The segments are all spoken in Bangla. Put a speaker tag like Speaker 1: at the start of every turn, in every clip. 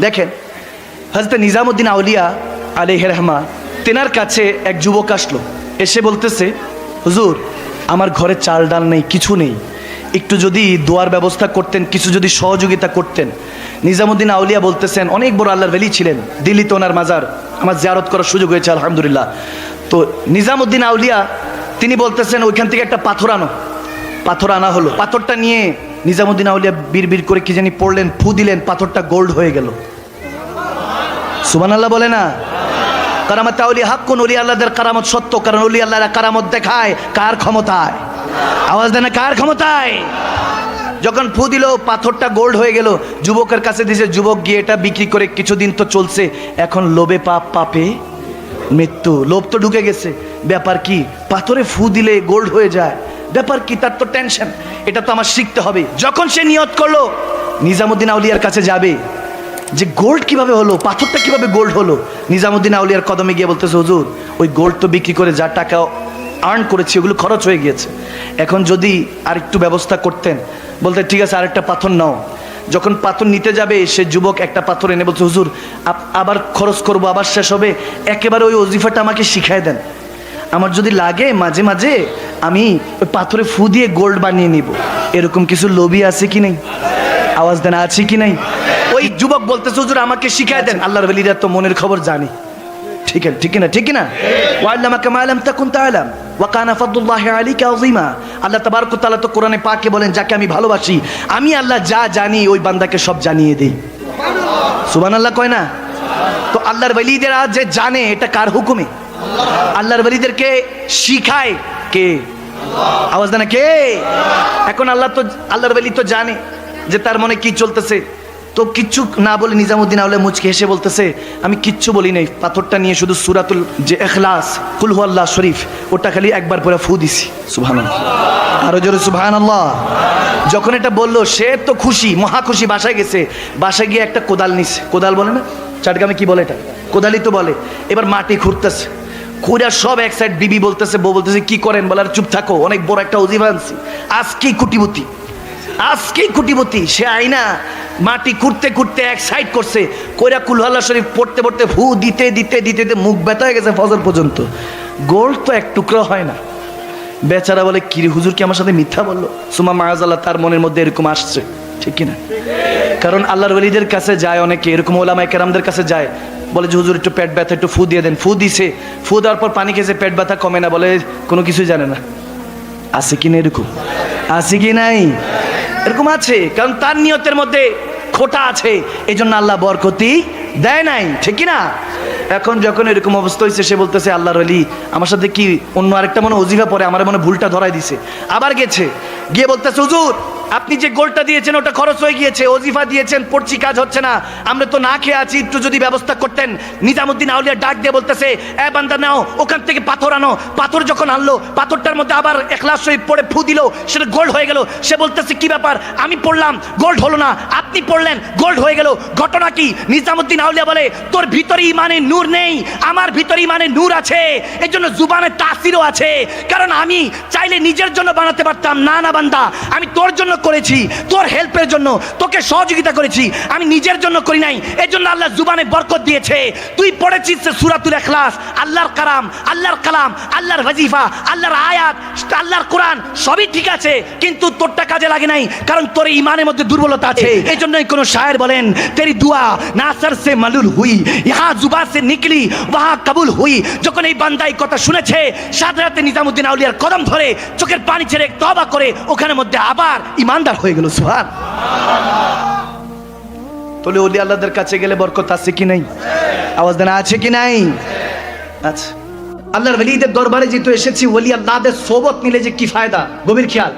Speaker 1: দেখেন হজরত নিজামুদ্দিন আউলিয়া আলিহ রহমা, তেনার কাছে এক যুবক আসলো। এসে বলতেছে, হুজুর, আমার ঘরে চাল ডাল নেই, কিছু নেই। একটু যদি দোয়ার ব্যবস্থা করতেন, কিছু যদি সহযোগিতা করতেন। নিজামুদ্দিন আউলিয়া বলতেছেন, অনেক বড় আল্লাহর ভেলি ছিলেন দিল্লিতে ওনার মাজার। আমার জিয়ারত করার সুযোগ হয়েছে, আলহামদুলিল্লাহ। তো নিজামুদ্দিন আউলিয়া, তিনি বলতেছেন, ওইখান থেকে একটা পাথর আনো। পাথর আনা হলো। পাথরটা নিয়ে নিজামুদ্দিন আউলিয়া বীর করে কি জানি পড়লেন, ফু দিলেন, পাথরটা গোল্ড হয়ে গেল। সুবান আল্লাহ বলে না? কারামত আউলি হাক কোন অলি আল্লাহদের কারামত সত্য? কারণ অলি আল্লাহরা কারামত দেখায়, কার ক্ষমতায়? আওয়াজ দেয় না, কার ক্ষমতায়? যখন ফু দিল, পাথরটা গোল্ড হয়ে গেল, যুবকের কাছে দিছে, যুবক গিয়ে এটা বিক্রি করে কিছুদিন তো চলছে, এখন লোভে পাপ, পাপে মৃত্যু। লোভ তো ঢুকে গেছে। ব্যাপার কি? পাথরে ফু দিলে গোল্ড হয়ে যায়। ব্যাপার কি? তার তো টেনশন এটা তো আমার শিখতে হবে। যখন সে নিয়ত করল, নিজামুদ্দিন আউলিয়ার কাছে যাবে। যে গোল্ড কীভাবে হলো? পাথরটা কীভাবে গোল্ড হলো? নিজামুদ্দিন আউলিয়ার কদমে গিয়ে বলতেছে, হুজুর, ওই গোল্ড তো বিক্রি করে যা টাকা আর্ন করেছি, ওগুলো খরচ হয়ে গিয়েছে। এখন যদি আর একটু ব্যবস্থা করতেন। বলতে, ঠিক আছে, আরেকটা পাথর নাও। যখন পাথর নিতে যাবে, সে যুবক একটা পাথর এনে বলছে, হুজুর আবার খরচ করব, আবার শেষ হবে। একেবারে ওই অজিফাটা আমাকে শিখাই দেন। আমার যদি লাগে, মাঝে মাঝে আমি ওই পাথরে ফু দিয়ে গোল্ড বানিয়ে নিব। এরকম কিছু লোভি আছে কি নেই? আওয়াজ দেন, আছে কি নাই? ওই যুবক বলতেছে, হুজুর, আমাকে শিখাই দেন। আল্লাহর বলিরা তো মনের খবর জানি। ঠিক আছে, ঠিক না ঠিক না ওয়াল্লামাকা মা লাম তাকুন তাআলাম, ওয়া কানা ফাদলুল্লাহি আলাইকা আযীমা। আল্লাহ তাবারক তাআলা তো কোরআনে পাকে বলেন, যাকে আমি ভালোবাসি, আমি আল্লাহ যা জানি, ওই বান্দাকে সব জানিয়ে দেই। সুবহানাল্লাহ কয় না? তো আল্লাহর ওলিদেরা যে জানে, এটা কার হুকুমে? আল্লাহর ওলিদেরকে শিখায় কে? আওয়াজ দেয় না, কে? এখন আল্লাহ তো, আল্লাহর বেলি তো জানে যে তার মনে কি চলতেছে। তো কিচ্ছু না বলে নিজামুদ্দিন আউলে মুচকে হেসে বলতেছে, আমি কিচ্ছু বলি নাই, পাথরটা নিয়ে শুধু সুরাতুল যে এখলাস কুলহু আল্লাহ শরীফ, ওটা খালি একবার পরে ফু দিছি। সুবহান আরও জোরে সুবহান আল্লাহ যখন এটা বলল, সে তো খুশি, মহা খুশি, বাসায় গেছে। বাসায় গিয়ে একটা কোদাল নিছে। কোদাল বলে না? চাটগামে কি বলে এটা? কোদালই তো বলে। এবার মাটি খুঁড়তেছে। খুঁড়া সব এক সাইড বিবি বলতেছে, বউ বলতেছে, কি করেন? বলে, আর চুপ থাকো, অনেক বড় একটা অজিবা আনছি। আজকেই কুটিপতি আজকেই কুটিপতি সে আইনা মাটি খুঁড়তে খুঁড়তে এক সাইড করছে, কইরা কুলহাল্লা শরীফ পড়তে পড়তে ফু দিতে দিতে দিতে দিতে মুখ ব্যথা হয়ে গেছে ফজর পর্যন্ত। গোল তো এক টুকরো হয় না। বেচারা বলে, কিরে হুজুর কি আমার সাথে মিথ্যা বলল? সুমা মায়াজাল্লাহ তার মনের মধ্যে এরকম আসছে। ঠিক কিনা? কারণ আল্লাহর ওলিদের কাছে যায় অনেকে, এরকম ওলামাই কেরামদের কাছে যায়, বলে যে, হুজুর, একটু পেট ব্যথা, একটু ফু দিয়ে দেন। ফু দিছে, ফু দেওয়ার পর পানি খেয়েছে, পেট ব্যথা কমে না, বলে কোনো কিছুই জানে না। আছে কি না এরকম? আছে কি নাই? এরকম আছে, কারণ তার নিয়তের মধ্যে খোটা আছে এই জন্য আল্লাহ বরকতি দেয় নাই, ঠিক না এখন যখন এরকম অবস্থা হয়েছে সে বলতেছে, আল্লাহর আলী আমার সাথে কি অন্য আরেকটা মনে অজিফা পরে, আমার মনে ভুলটা ধরাই দিছে। আবার গেছে গিয়ে বলতেছে, হুজুর, আপনি যে গোলটা দিয়েছেন, ওটা খরচ হয়ে গিয়েছে অজিফা দিয়েছেন, পড়ছি, কাজ হচ্ছে না। আমরা তো না খেয়ে আছি, একটু যদি ব্যবস্থা করতেন। নিজামুদ্দিন আউলিয়া ডাক দিয়ে বলতেছে, এ বান্দা, নাও, ওখান থেকে পাথর আনো। পাথর যখন আনলো, পাথরটার মধ্যে আবার একলাস শরীফ পড়ে ফু দিল, সেটা গোল্ড হয়ে গেল। সে বলতেছে, কি ব্যাপার? আমি পড়লাম, গোল্ড হলো না। আপনি পড়লেন, গোল্ড হয়ে গেল। ঘটনা কি? নিজামুদ্দিন আউলিয়া বলে, তোর ভিতরে ইমানে নূর নেই, আমার ভিতরে ইমানে নূর আছে। এই জন্য জুবানের তাসিরও আছে। কারণ আমি চাইলে নিজের জন্য বানাতে পারতাম, না না বান্দা আমি তোর জন্য করেছি তোর হেল্পের জন্য তোকে সহযোগিতা করেছি আমি নিজের জন্য করি নাই এই জন্য আল্লাহ জুবানে বরকত দিয়েছে। তুই পড়েছিস সুরাতুল এখলাস আল্লাহর কালাম আল্লাহর কালাম আল্লাহর ওয়াজিফা আল্লাহর আয়াত আল্লাহর কোরআন সবই ঠিক আছে কিন্তু তোরটা কাজে লাগে নাই কারণ তোর ইমানের মধ্যে দুর্বলতা আছে। এই। জন্যই কোনো শায়ের বলেন তেরি দুয়া না নাসার সে মালুল হুই ইহা জুবা সে নিকলি ওয়াহা কাবুল হুই। যখন এই বান্দাই কথা শুনেছে সাদরাতে নিজামুদ্দিন আউলিয়ার কদম ধরে চোখের পানি ছেড়ে তবা করে ওখানে মধ্যে আবার ইমানদার হয়ে গেল, সুহান। তাহলে ওলি আল্লাহদের কাছে গেলে বরকত আছে কি নাই? আওয়াজ দেনা আছে কি নাই? আচ্ছা। আল্লাহর ওলিদের দরবারে যেহেতু এসেছি, ওলি আল্লাহদের সোবত নিলে যে কি ফায়দা? গভীর খেয়াল।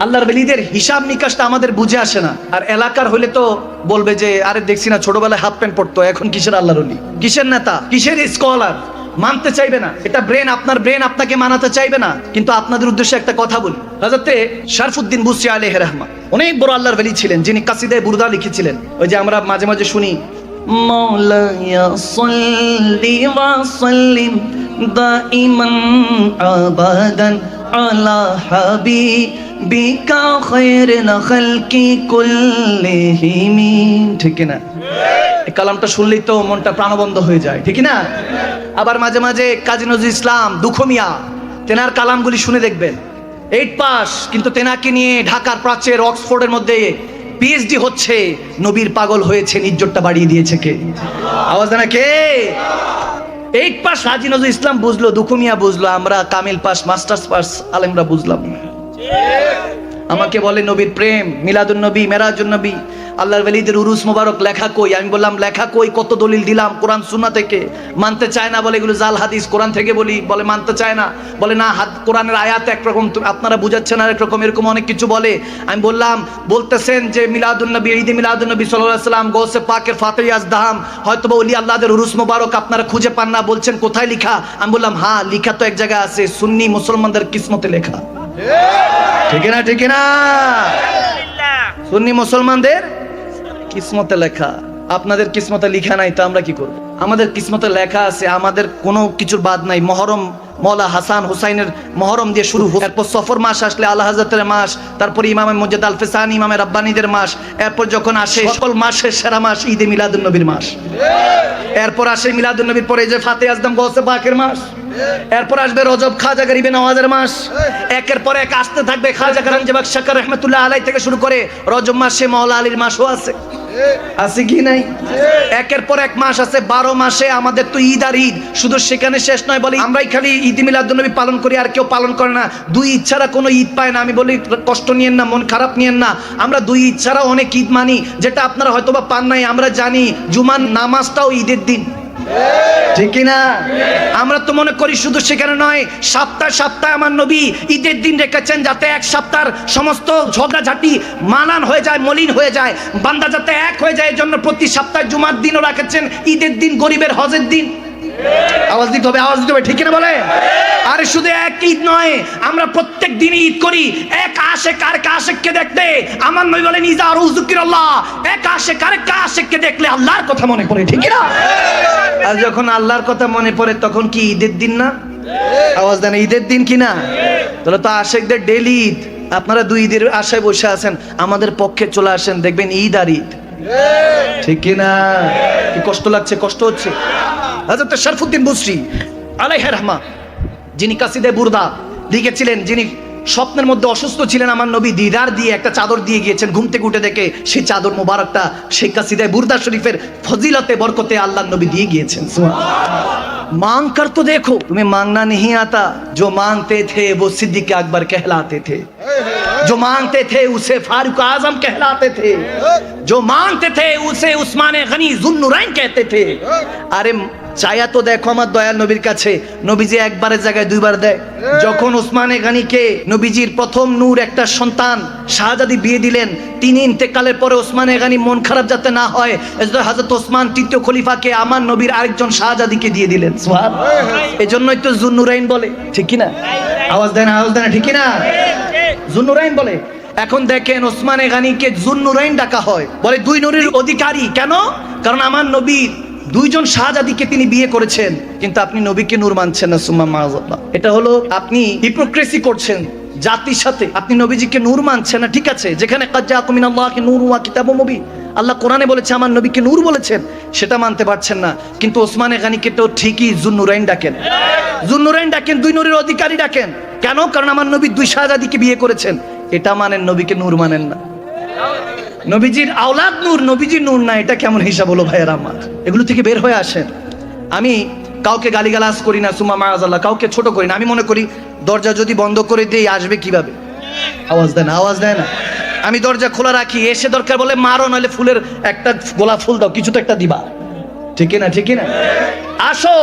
Speaker 1: আল্লাহর ওলিদের হিসাব নিকাশটা আমাদের বুঝে আসে না। আর এলাকার হলে তো বলবে যে, আরে দেখছি না, ছোটবেলায় হাফ প্যান্ট পড়তো এখন কিসের আল্লাহর ওলি? কিসের নেতা? কিসের স্কলার? মানতে চাইবে না এটা ব্রেন আপনার ব্রেন আপনাকে মানাতে চাইবে না কিন্তু আপনাদের উদ্দেশ্যে একটা কথা বলি হাজরতে শারফুদ্দিন বুসি আলহ রহমান অনেক বড় আল্লাহর ওলি ছিলেন যিনি কাসিদায় বুরদা লিখেছিলেন ওই যে আমরা মাঝে মাঝে শুনি مولاي صل وسلم دائما ابدا على حبيبك خير الخلق كلهم ঠিক না এই কালামটা শুনলেই তো মনটা প্রাণবন্ধ হয়ে যায় ঠিক না? আবার মাঝে মাঝে কাজী নজরুল ইসলাম, দুঃখমিয়া, তেনার কালামগুলি শুনে দেখবেন। এইট পাস কিন্তু তেনাকে নিয়ে ঢাকার প্রাচ্যের অক্সফোর্ডের মধ্যে পিএইচডি হচ্ছে, নবীর পাগল হয়েছে ইজ্জতটা বাড়িয়ে দিয়েছে কে? আওয়াজ না কে? এইট পাস হাজি নজরুল ইসলাম বুঝলো, দুখুমিয়া বুঝলো, আমরা কামিল পাস, মাস্টার্স পাস, আলেমরা বুঝলাম। আমাকে বলে নবীর প্রেম, মিলাদুন নবী, মেরাজুন নবী আল্লাহর ওয়ালিদের উরুস মোবারক লেখা কই? আমি বললাম লেখা কই? কত দলিল দিলাম কোরআন সুন্নাহ থেকে। মানতে চায় না বলে এগুলো জাল হাদিস কোরআন থেকে বলি বলে মানতে চায় না। বলে না হাত কোরআনের আয়াত একরকম আপনারা বুঝাচ্ছেন আর একরকম এরকম অনেক কিছু বলে। আমি বললাম বলতেছেন যে মিলাদুন নবী ঈদে মিলাদুন নবী সাল্লাল্লাহু আলাইহি সাল্লাম গৌসে পাকের ফাতেহ আজদাহাম হয়তো বা ওলি আল্লাহদের উরুস মোবারক আপনারা খুঁজে পান না বলছেন কোথায় লেখা? আমি বললাম হ্যাঁ লিখা তো এক জায়গায় আছে সুন্নি মুসলমানদের কিসমতে লেখা। ঠিক। না ঠিক না সুন্নি মুসলমানদের কিসমতে লেখা। আপনাদের কিসমতে লেখা নাই, তো আমরা কি করব? আমাদের কিসমতে লেখা আছে, আমাদের কোনো কিছুর বাদ নাই। মহরম মৌলা হাসান হুসাইনের মহরম দিয়ে শুরু হোক এরপর সফর মাস আসলে আল্লাহ হাজরতের মাস, তারপরে ইমামে মসজিদ আল ফেসান, ইমামে রাব্বানিদের মাস, এরপর যখন আসে সকল মাসের সেরা মাস, ঈদে মিলাদুন নবীর মাস। এরপর আসে মিলাদুন নবীর পরে যে ফাতে আজদম গৌসে পাকের মাস। এরপর আসবে রজব খাজা গরিবে নওয়াজের মাস। একের পর এক আসতে থাকবে খাজা কারাঞ্জাবাক শাকার রহমতুল্লাহ আলাই থেকে শুরু করে রজব মাসে মাওলা আলীর মাসও আছে। আছে কি নাই? একের পর এক মাস আছে, বারো মাসে আমাদের তো ঈদ আর ঈদ। শুধু সেখানে শেষ নয় বলি, আমরাই খালি ঈদ মিলাদুলনবী পালন করি আর কেউ পালন করে না। দুই ছাড়া কোনো ঈদ পায় না। আমি বলি, কষ্ট নিয়েন না, মন খারাপ নিয়েন না। আমরা দুই ছাড়া অনেক ঈদ মানি, যেটা আপনারা হয়তো বা পান নাই, আমরা জানি জুমান নামাজটাও ঈদের দিন। ঠিক না আমরা তো মনে করি শুধু সেখানে নয়, সপ্তাহ সপ্তাহ আমার নবী ঈদের দিন রেখেছেন যাতে এক সপ্তাহের সমস্ত ঝগড়াঝাটি মানান হয়ে যায়, মলিন হয়ে যায়। বান্দা যাতে এক হয়ে যায় জন্য প্রতি সপ্তাহে জুমার দিনও রাখেছেন, ঈদের দিন, গরিবের হজের দিন। আওয়াজ দিতে হবে, আওয়াজ দিতে হবে, ঠিক না বলে? আরে শুধু এক ঈদ নয়, আমরা প্রত্যেক দিনই ঈদ করি। এক আশেক আর আশেককে দেখতে, আমার নবী বলেন, ইজা আর উজুকির আল্লাহ এক আশেক আর আশেককে দেখলে আল্লাহর কথা মনে পড়ে, ঠিক না আর যখন আল্লাহর কথা মনে পড়ে তখন কি ঈদের দিন না? আওয়াজ দেন ঈদের দিন কি না? তাহলে তো আশেকদের ডেলি ঈদ। আপনারা দুই ঈদের আশায় বসে আছেন আমাদের পক্ষে চলে আসেন দেখবেন ঈদ আর ঈদ। ঠিক কি না? কি কষ্ট লাগছে কষ্ট হচ্ছে। হাজরত শরফুদ্দিন বুসরি আলাইহ রহমা যিনি কাসিদে বুরদা লিখেছিলেন যিনি স্বপ্নের মধ্যে অসুস্থ ছিলেন আমার নবী দিদার দিয়ে একটা চাদর দিয়ে গিয়েছেন ঘুম থেকে উঠে দেখে সেই চাদর মোবারকটা সেই কাসিদায় বুরদা শরীফের ফজিলতে বরকতে আল্লাহ নবী দিয়ে গিয়েছেন সুবহান। मांग कर तो देखो तुम्हें मांगना नहीं आता जो मांगते थे वो सिद्दीक अकबर कहलाते थे जो मांगते थे उसे फारूक आजम कहलाते थे जो मांगते थे उसे उस्मान गनी जुन्नुरैन कहते थे আরে চায়া তো দেখো আমার দয়াল নবীর কাছে। নবীজি একবারের জায়গায় দুইবার দেয়। যখন উসমানে গানিকে নবীজির প্রথম নূর একটা সন্তান শাহজাদি বিয়ে দিলেন, তিনি ইন্তেকালের পরে ওসমানে গানি মন খারাপ যাতে না হয় হযরত ওসমান তৃতীয় খলিফাকে আমার নবীর আরেকজন শাহজাদিকে দিয়ে দিলেন। সুবহানাল্লাহ। এই জন্যই তো জুন্নুরাইন বলে, ঠিক কি না, আওয়াজ দেন আওয়াজ দেন ঠিক কি না জুন্নুরাইন বলে, এখন দেখেন ওসমানে গানিকে জুন্নুরাইন ডাকা হয়। বলে, দুই নূরের অধিকারী, কেন? কারণ আমার নবীর দুইজন শাহজাদিকে তিনি বিয়ে করেছেন, কিন্তু আপনি নবীকে নূর মানছেন না, সুম্মা মাআযাল্লাহ এটা হলো আপনি হিপোক্রেসি করছেন জাতির সাথে, আপনি নবীজিকে নূর মানছেন না, ঠিক আছে? যেখানে কাজ্জা কুমিন আল্লাহকে নূর ওয়া কিতাব মুবিন। আল্লাহ কোরআনে বলেছে, আমার নবীকে নূর বলেছেন সেটা মানতে পারছেন না। কিন্তু ওসমানে গানিকে তো ঠিকই জুন্নুরাইন ডাকেন। জুন্নুরাইন ডাকেন, দুই নূরের অধিকারী ডাকেন। কেন? কারণ আমার নবী দুই শাহজাদিকে বিয়ে করেছেন। এটা মানেন নবীকে নূর মানেন না। নবীজির আওলাদ নূর, নবীজির নূর না, এটা কেমন হিসাব হলো ভাইয়ের আমার? এগুলো থেকে বের হয়ে আসেন। আমি কাউকে গালিগালাজ করি না, সুমা মায়াজাল্লাহ, কাউকে ছোট করি না। আমি মনে করি, দরজা যদি বন্ধ করে দিই, আসবে কীভাবে? আওয়াজ দেয় না, আওয়াজ দেয় না। আমি দরজা খোলা রাখি, এসে দরকার বলে মারো, নাহলে ফুলের একটা গোলাপ ফুল দাও, কিছু তো একটা দিবা। ঠিক না ঠিক না আসো,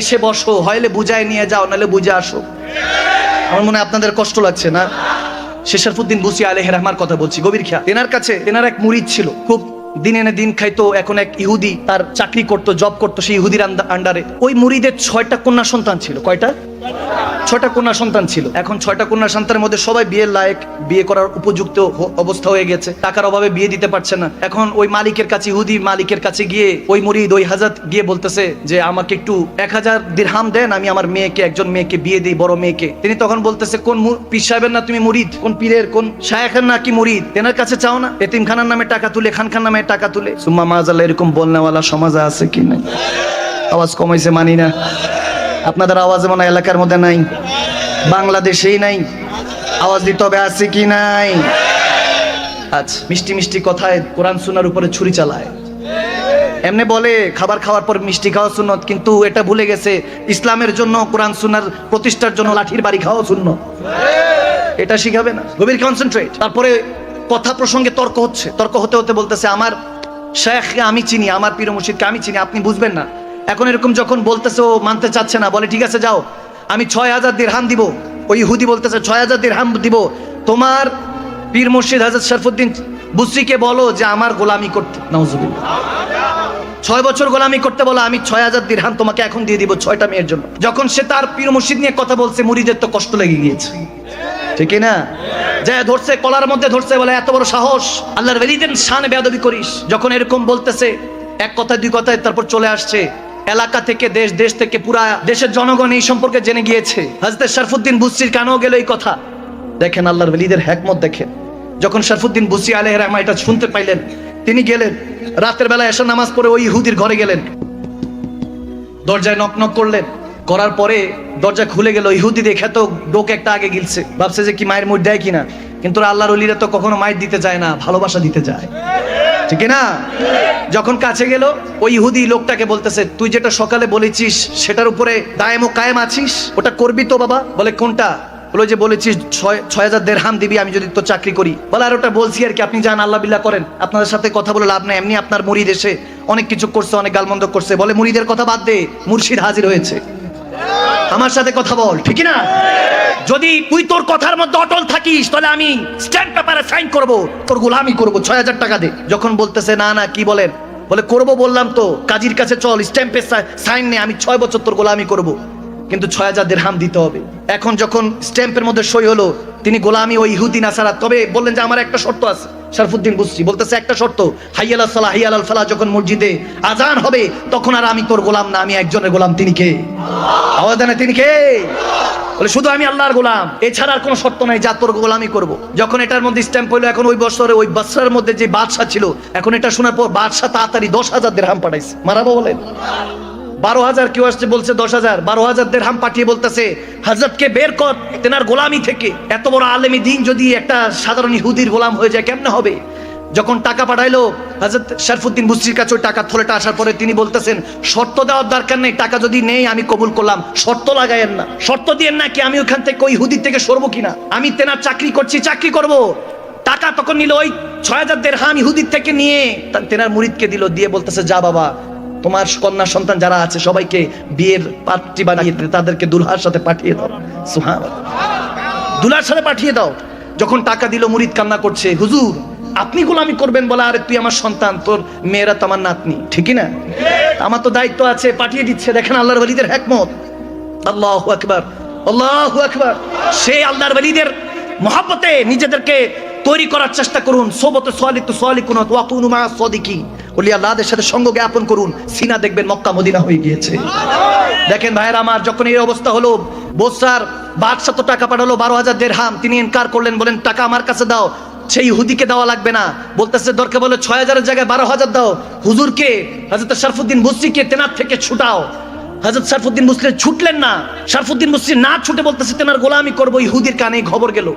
Speaker 1: এসে বসো, হয়লে বুঝায় নিয়ে যাও, নাহলে বুঝে আসো। আমার মনে আপনাদের কষ্ট লাগছে না? শেষারফুদ্দিন বুসি আলহ রহমার কথা বলছি গভীর খেয়া তেনার কাছে তেনার এক মুরিদ ছিল খুব দিন এনে দিন খাইতো এখন এক ইহুদি তার চাকরি করতো জব করতো সেই ইহুদির আন্ডা- আন্ডারে। ওই মুরিদের ছয়টা কন্যা সন্তান ছিল কয়টা? ছয়টা কন্যা সন্তান ছিল। এখন ছয়টা কন্যা সন্তানের মধ্যে সবাই বিয়ের লায়ক, বিয়ে করার উপযুক্ত অবস্থা হয়ে গেছে। টাকার অভাবে বিয়ে দিতে পারছে না। এখন ওই মালিকের কাছে, ইহুদি মালিকের কাছে গিয়ে ওই মুরিদ, ওই হাজাত গিয়ে বলতেছে যে, আমাকে একটু এক হাজার দিরহাম দেন, আমি আমার মেয়েকে, একজন মেয়েকে বিয়ে দিই, বড় মেয়েকে। তিনি তখন বলতেছে, কোন পীর সাহেবের না তুমি মুরিদ? কোন পীরের, কোন শায়েখের না কি মুরিদ? তেনার কাছে চাও না? এতিম খানার নামে টাকা তুলে খান খান নামে টাকা তুলে? সুম্মা মাজাল্লাহ, এরকম বলনেওয়ালা সমাজে আছে কি নাই? আওয়াজ কমাইছে মানি না আপনাদের আওয়াজ মনে এলাকার মধ্যে নাই, বাংলাদেশেই নাই। আওয়াজ দিতে হবে আছে কি নাই? আচ্ছা মিষ্টি মিষ্টি কথায় কোরআন সুনার উপরে ছুরি চালায়। এমনি বলে খাবার খাওয়ার পর মিষ্টি খাওয়া সুন্নত, কিন্তু এটা ভুলে গেছে, ইসলামের জন্য, কোরআন সুনার প্রতিষ্ঠার জন্য লাঠির বাড়ি খাওয়া শূন্য এটা শিখাবে না। গভীর কনসেন্ট্রেট তারপরে কথা প্রসঙ্গে তর্ক হচ্ছে। তর্ক হতে হতে বলতেছে, আমার শেখকে আমি চিনি, আমার পীর মুর্শিদকে আমি চিনি, আপনি বুঝবেন না। এখন এরকম যখন বলতেছে, ও মানতে চাচ্ছে না, বলে, ঠিক আছে, যাও, আমি ছয় হাজার দিরহাম দিব। ওই হুদি বলতেছে, ছয় হাজার দিরহাম দিব। তোমার পীর মুর্শিদ হাজার শরফুদ্দিন বুসরিকে বলো যে, আমার গোলামি করতে, নাউজুবিল্লাহ। ছয় বছর গোলামি করতে বলো, আমি ছয় হাজার দিরহাম তোমাকে এখন দিয়ে দিব ছয়টা মেয়ের জন্য। যখন সে তার পীর মুর্শিদ নিয়ে কথা বলছে, মুড়িদের তো কষ্ট লেগে গিয়েছে। ঠিক না? যে ধরছে, কলার মধ্যে ধরছে, বলে, এত বড় সাহস, আল্লাহর বেলিদের শান বেয়াদবি করিস। যখন এরকম বলতেছে, এক কথায়, দুই কথায় তারপর চলে আসছে এলাকা থেকে দেশ দেশ থেকে পুরা দেশের জনগণ এই সম্পর্কে জেনে গিয়েছে। হাজরত শরফুদ্দিন বুসরির কানেও গেল এই কথা। দেখেন আল্লাহর বেলিদের হ্যাকমত দেখেন। যখন শরফুদ্দিন বুসরি আলহ রহমা এটা শুনতে পাইলেন, তিনি গেলেন, রাতের বেলা এসে নামাজ পড়ে ওই ইহুদির ঘরে গেলেন। দরজায় নক নক করলেন। করার পরে দরজা খুলে গেল, ইহুদি দেখে তো ডোক একটা আগে গিলছে। ভাবছে যে কি মায়ের মুখ দেয় কিনা। কিন্তু আল্লাহর অলিরা তো কখনো মায়ের দিতে যায় না, ভালোবাসা দিতে যায়। ঠিক না যখন কাছে গেল, ওই ইহুদি লোকটাকে বলতেছে, তুই যেটা সকালে বলেছিস, সেটার উপরে দায়েম ও কায়েম আছিস? ওটা করবি তো বাবা? বলে, কোনটা? বলো, যে বলেছিস, ছয় ছয় হাজার দেড় হাম দিবি, আমি যদি তো চাকরি করি। বলে, আর ওটা বলছি আর কি, আপনি যান, আল্লাহ বিল্লাহ করেন। আপনাদের সাথে কথা বলে লাভ নেই, এমনি আপনার মুরিদ এসে অনেক কিছু করছে, অনেক গালমন্দ করছে। বলে মুড়িদের কথা বাদ দে, মুর্শিদ হাজির হয়েছে। আমার সাথে কথা বল, ঠিক না যদি তুই তোর কথার মধ্যে অটল থাকিস, তাহলে আমি স্ট্যাম্প পেপারে সাইন করব। তোর গোলামি করব, ছয় হাজার টাকা দে। যখন বলতেছে, না না, কি বলেন? বলে, করব বললাম তো, কাজীর কাছে চল স্ট্যাম্পে সাইন নে, আমি ছয় বছর তোর গোলামি করব। কিন্তু ছয় হাজার দেড়হাম দিতে হবে। এখন যখন স্ট্যাম্পের মধ্যে সই হলো, তিনি গোলামি ওই ইহুদি নাসারা, তবে বললেন যে আমার একটা শর্ত আছে। শরফুদ্দিন বুঝছি বলতেছে, একটা শর্ত, হাইয়াল সালাহ হাইয়াল ফালাহ যখন মসজিদে আজান হবে, তখন আর আমি তোর গোলাম না, আমি একজনের গোলাম, তিনি কে? আওয়াজ দেন তিনি কে? বলে, শুধু আমি আল্লাহর গোলাম, এছাড়া আর কোনো শর্ত নাই, যা তোর গোলামি করব। যখন এটার মধ্যে স্ট্যাম্প হইল, এখন ওই বছরে ওই বাদশার মধ্যে যে বাদশা ছিল, এখন এটা শোনার পর বাদশা তাড়াতাড়ি দশ হাজার দেড়হাম পাঠাইছে। মারাবো বলেন? বারো হাজার কেউ আসছে বলছে দশ হাজার। বারো হাজার দেড়হাম পাঠিয়ে বলতেছে, হাজরতকে বের কর, তেনার গোলামি থেকে। এত বড় আলেমি দিন যদি একটা সাধারণ ইহুদির গোলাম হয়ে যায়, কেমনে হবে? যখন টাকা পাঠাইলো, হাজরত শরফুদ্দিন বুসরির কাছে ওই টাকা থলেটা আসার পরে তিনি বলতেছেন, শর্ত দেওয়ার দরকার নেই, টাকা যদি নেই, আমি কবুল করলাম। শর্ত লাগাইয়েন না। শর্ত দিয়েন না কি আমি ওখান থেকে ওই হুদির থেকে সরবো কিনা? আমি তেনার চাকরি করছি, চাকরি করব। টাকা তখন নিল ওই ছয় হাজার দেড়হাম ইহুদির থেকে নিয়ে তেনার মুরিদকে দিল, দিয়ে বলতেছে, যা বাবা তোমার কন্যা সন্তান যারা আছে, সবাইকে বিয়ের পাত্রী বানিয়ে তাদেরকে দুলহার সাথে পাঠিয়ে দাও। সুহান দুলার সাথে পাঠিয়ে দাও। যখন টাকা দিল, মুরিদ কান্না করছে, হুজুর, আপনি গোলামি করবেন বলে, আরে তুই আমার সন্তান, তোর মেয়েরা তো আমার নাতনি, ঠিকই না? আমার তো দায়িত্ব আছে, পাঠিয়ে দিচ্ছে। দেখেন আল্লাহর বলিদের হ্যাকমত আল্লাহ আকবার আল্লাহ আকবার। সেই আল্লাহর বলিদের মহাব্বতে নিজেদেরকে তৈরি করার চেষ্টা করুন। সোবতে সোয়ালি তো সোয়ালি কোন ওয়াকুনু মা সদিকি আল্লাহদের সাথে সঙ্গ জ্ঞাপন করুন। সিনা দেখবেন মক্কা, মদিনা হয়ে গিয়েছে। দেখেন ভাইয়ের আমার, যখন এই অবস্থা হলো বোসার বাদশা তো টাকা পাঠালো, বারো হাজার দেড়হাম। তিনি ইনকার করলেন, বলেন, টাকা আমার কাছে দাও, সেই হুদিকে দেওয়া লাগবে না। বলতেছে দরকার বলে ছয় হাজারের জায়গায় বারো হাজার দাও। হুজুরকে হাজরত শরফুদ্দিন বুসরিকে তেনার থেকে ছুটাও। হাজরত শরফুদ্দিন মুসলিম ছুটলেন না। শরফুদ্দিন মুসলিম না ছুটে বলতেছে, তেনার গোলামি করব। ইহুদির কানে খবর গেল।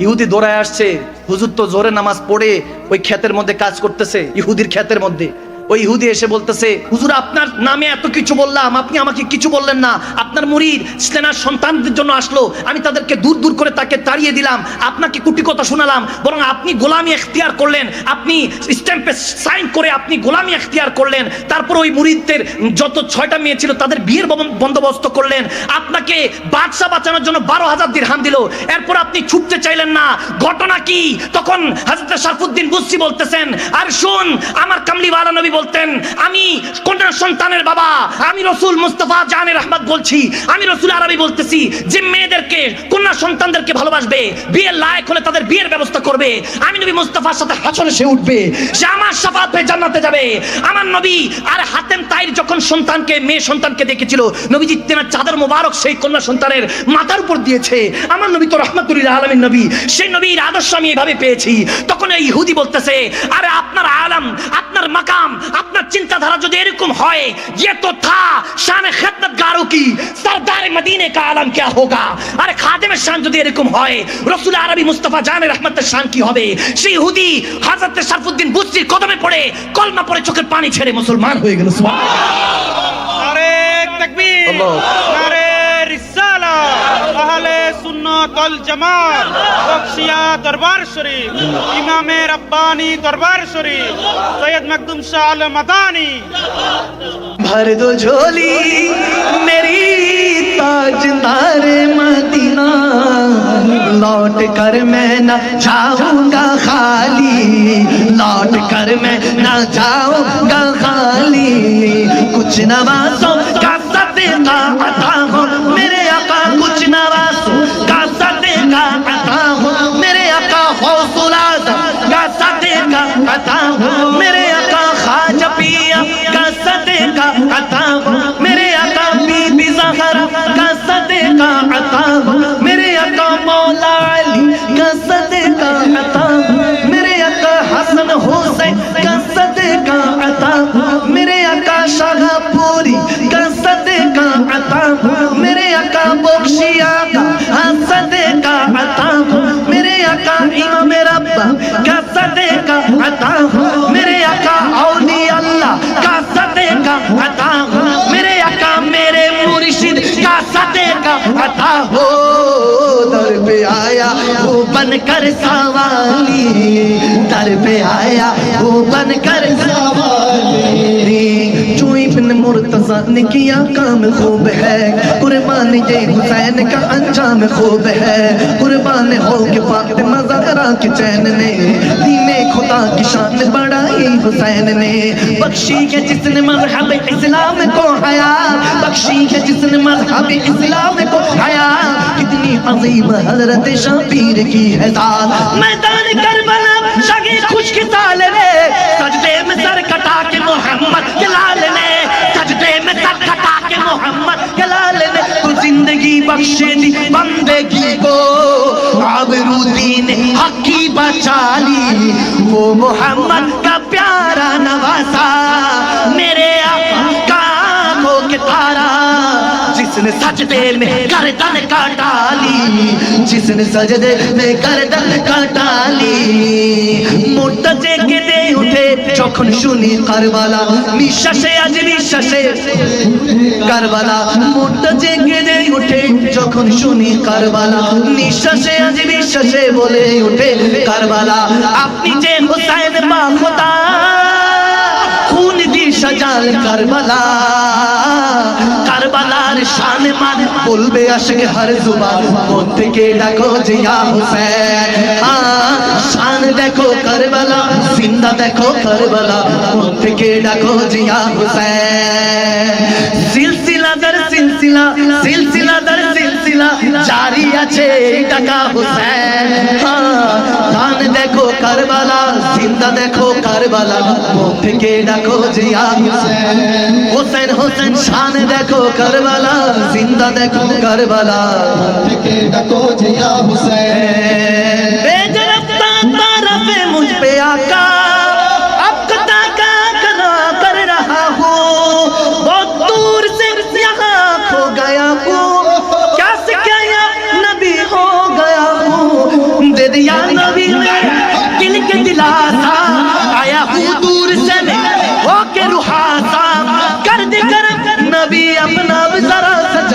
Speaker 1: ইহুদি দৌড়ায় আসছে। হুজুর তো জোরে নামাজ পড়ে ওই ক্ষেতের মধ্যে কাজ করতেছে, ইহুদির ক্ষেতের মধ্যে। ওই ইহুদি এসে বলতেছে, হুজুর, আপনার নামে এত কিছু বললাম, আপনি আমাকে কিছু বললেন না। আপনার মুরিদ সেনার সন্তানদের জন্য আসলো। আমি তাদেরকে দূর দূর করে তাকে তাড়িয়ে দিলাম। আপনাকে কুটি কথা শোনালাম, বরং আপনি গোলামি এখতিয়ার করলেন। আপনি স্ট্যাম্পে সাইন করে আপনি গোলামি এখতিয়ার করলেন। তারপর ওই মুরিদদের যত ছয়টা মেয়ে ছিল, তাদের বিয়ের বন্দোবস্ত করলেন। আপনাকে বাদশা বাঁচানোর জন্য বারো হাজার দিন দিরহাম দিল। এরপর আপনি ছুটতে চাইলেন না। ঘটনা কি? তখন হাজরত শরফুদ্দিন বুসি বলতেছেন, আর শুন, আমার কামলিওয়ালা নবী বলতেন, আমি কোনটা সন্তানের বাবা? আমি রসুল মুস্তফা জাহানের আহমদ বলছি। আমি রসুল আরবি বলতেছি, যে মেয়েদেরকে, কন্যা সন্তানদেরকে ভালোবাসবে, বিয়ের লায়ক হলে তাদের বিয়ের ব্যবস্থা করবে। আমি নবী মুস্তফার সাথে হাসনে সে উঠবে। সে আমার সাফাত জান্নাতে যাবে। আমার নবী আর যখন সন্তানকে মেয়ে সন্তানকে দেখেছিল নবীজি তেনার চাদর মোবারক সেই কন্যা সন্তানের মাথার উপর দিয়েছে আমার নবী তো রহমতুল্লাহ আলমীর নবী সেই নবীর আদর্শ আমি এভাবে পেয়েছি তখন এই ইহুদি বলতেছে আরে আপনার আলম আপনার মাকাম আপনার চিন্তাধারা যদি এরকম হয় যে তো থা শান খেদমত গারো কি সরদার মদিনে কা আলম क्या होगा আরে খাদেমের শান যদি এরকম হয় রসুল আরবি মুস্তাফা জানের রহমতের শান কি হবে সেই ইহুদি হযরত শরফুদ্দিন বুস্তির কদমে পড়ে কলমা পড়ে চোখের পানি ছেড়ে মুসলমান হয়ে গেল সুবহানাল্লাহ
Speaker 2: নারে তাকবীর। নারে
Speaker 1: اہل سنت الجماعت بخشیا دربار شریف، امام ربانی دربار شریف، سید مقدم شاہ المدانی۔ بھر دو جھولی، میری تاج دار مدینہ۔ لوٹ کر میں نہ جاؤں گا خالی، لوٹ کر میں نہ جاؤں گا خالی۔ کچھ نوازوں کا صدقہ عطا ہو کچھ نہ راسو کا صدقہ عطا ہو میرے عقا غوث العظم. کا صدقہ عطا ہو میرے عقا خاج پیا. کا صدقہ عطا ہو میرے آقا اولی اللہ کا سطح کا عطا ہو میرے آقا میرے مرشد کا سطح کا عطا ہو در پہ آیا وہ بن کر سواری۔ در پہ آیا وہ بن کر سواری۔ حسن کیا کام خوب ہے؟ قربان یہ حسین کا انجام خوب ہے۔ قربان ہو کے فاطمہ زہرا کے چین نے، دین خدا کی شان بڑائی حسین نے۔ بخشی ہے جس نے مرحب اسلام کو حیات بخشی ہے جس نے مرحب اسلام کو حیات کتنی عظیم حضرت شاپیر کی ہے ذات میدان کربلا شگی خوش کی تال سجدے میں سر کٹا کے محمد کے لال نے۔ میں کٹ کھٹا کے محمد کے لال نے تو زندگی بخشے دی، بندگی کو۔ آبرو دین حق کی بچا لی۔ وہ محمد کا پیارا نواسا میرے آقا जिसने सजदे में गर्दन काटा ली जिसने सजदे में गर्दन काटा ली মোটা জেগে দে উঠে যখন শুনি কারবালা নিঃশ্বাসে আজ নিঃশ্বাসে কারবালা মোটা জেগে দে উঠে যখন শুনি কারবালা নিঃশ্বাসে আজ বিশ্বাসে বলে উঠে কারবালা আপনি যে হোসাইন বা খোদা খুন দি সাজাল কারবালা কারবালার শান মান বলবে আশকে হর জুবান। মন থেকে ডাকো জিয়া হোসেন। শান দেখো কারবালা, জিন্দা দেখো কারবালা। মন ডাকো জিয়া হোসেন। সিলসিলা দর সিলসিলা সিলসিলা জারি আছে টাকা হুসেন। হ্যাঁ, ধান দেখো কারবালা চিন্তা দেখো কারবালা মুখ থেকে ডাকো জিয়া হুসেন। হুসেন শান দেখো কারবালা চিন্তা দেখো কারবালা মুখ
Speaker 3: থেকে ডাকো জিয়া
Speaker 1: হুসেন। বেজরফতা তারফে মুজ পে আকা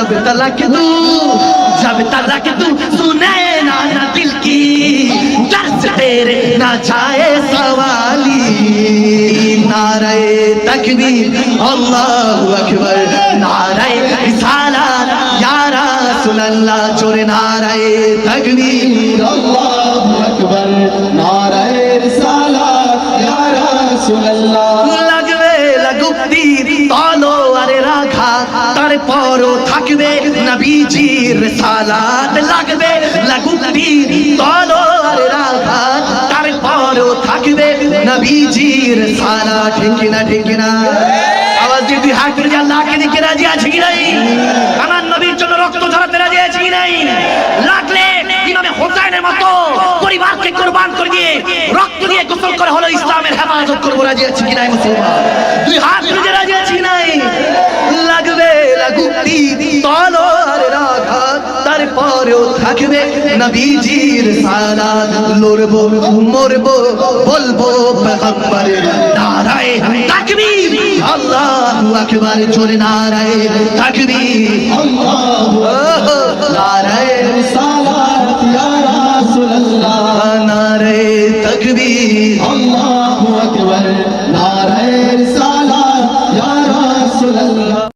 Speaker 1: جب تلک دو، جب تلک دو، سنے نانا دل کی۔ درس تیرے نہ جائے سوالی۔ نعرہ تکبیر، اللہ اکبر۔ نعرہ رسالہ، یا رسول اللہ، چور نعرہ تکبیر۔ اللہ اکبر۔ نعرہ
Speaker 3: رسالہ، یا رسول اللہ۔ لگوے لگو تیری
Speaker 1: تالو তারপরও থাকবে নবীজির সালাত লাগবে। লাগুক তীর তলোয়ার আঘাত তারপরও থাকবে নবীজির সালাত, ঠিক না ঠিক না আওয়াজ রক্ত দিয়ে গোসল করে হলো ইসলামের হেফাজত করব, রাজি আছে কি মুসলমান? দুই হাত রাজি তলোয়ার রাখা, তারপরেও থাকবে নবীজির সারা লড়ব, মরব, বলব পেগম্বর নারায়ে তাকবীর! আল্লাহু আকবার, জোরে নারায়ে তাকবীর। আল্লাহু
Speaker 3: নারায়ে সালাত, ইয়া রাসূলুল্লাহ।
Speaker 1: নারায়ে তাকবীর।
Speaker 3: আল্লাহু আকবার। নারায়ে সালাত, ইয়া রাসূলুল্লাহ।